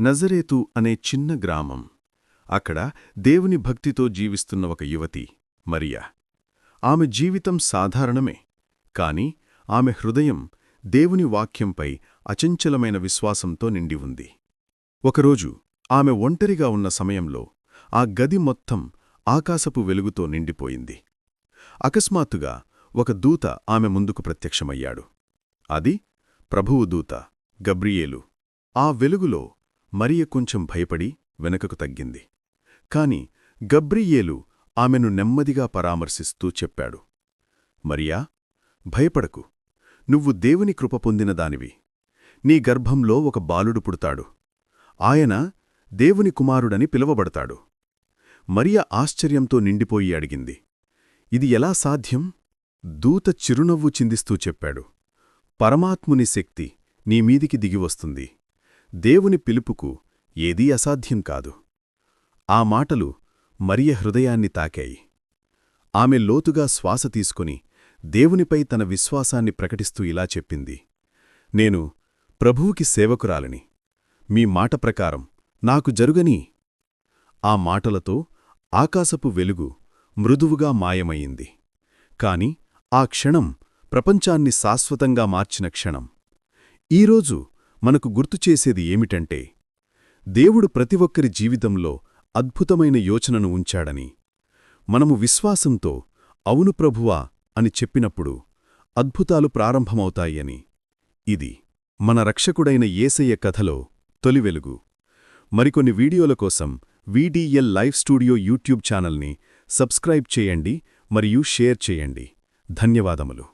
నజరేతు అనే చిన్న గ్రామం. అక్కడ దేవుని భక్తితో జీవిస్తున్న ఒక యువతి మరియా. ఆమె జీవితం సాధారణమే కాని ఆమె హృదయం దేవుని వాక్యంపై అచంచలమైన విశ్వాసంతో నిండి ఉంది. ఒకరోజు ఆమె ఒంటరిగా ఉన్న సమయంలో ఆ గది మొత్తం ఆకాశపు వెలుగుతో నిండిపోయింది. అకస్మాత్తుగా ఒక దూత ఆమె ముందుకు ప్రత్యక్షమయ్యాడు. అది ప్రభువు దూత గబ్రియేలు. ఆ వెలుగులో మరియ కొంచెం భయపడి వెనకకు తగ్గింది. కాని గబ్రియేలు ఆమెను నెమ్మదిగా పరామర్శిస్తూ చెప్పాడు. మరియా భయపడకు. నువ్వు దేవుని కృప పొందిన దానివి. నీ గర్భంలో ఒక బాలుడు పుడతాడు. ఆయన దేవుని కుమారుడని పిలువబడతాడు. మరియ ఆశ్చర్యంతో నిండిపోయి అడిగింది. ఇది ఎలా సాధ్యం? దూత చిరునవ్వు చిందిస్తూ చెప్పాడు. పరమాత్ముని శక్తి నీమీదికి దిగివస్తుంది దేవుని పిలుపుకు ఏదీ అసాధ్యం కాదు. ఆ మాటలు మరియ హృదయాన్ని తాకాయి. ఆమె లోతుగా శ్వాస తీసుకుని దేవునిపై తన విశ్వాసాన్ని ప్రకటిస్తూ ఇలా చెప్పింది. నేను ప్రభువుకి సేవకురాలని. మీ మాట ప్రకారం నాకు జరుగని? ఆ మాటలతో ఆకాశపు వెలుగు మృదువుగా మాయమయ్యింది. కాని ఆ క్షణం ప్రపంచాన్ని శాశ్వతంగా మార్చిన క్షణం. ఈరోజు మనకు గుర్తుచేసేది ఏమిటంటే దేవుడు ప్రతి ఒక్కరి జీవితంలో అద్భుతమైన యోచనను ఉంచాడని మనము విశ్వాసంతో అవును ప్రభువా అని చెప్పినప్పుడు అద్భుతాలు ప్రారంభమవుతాయని ఇది మన రక్షకుడైన ఏసయ్య కథలో తొలి వెలుగు. మరికొన్ని వీడియోల కోసం V D L live studio YouTube ఛానల్ని సబ్స్క్రైబ్ చేయండి మరియు షేర్ చేయండి. ధన్యవాదములు.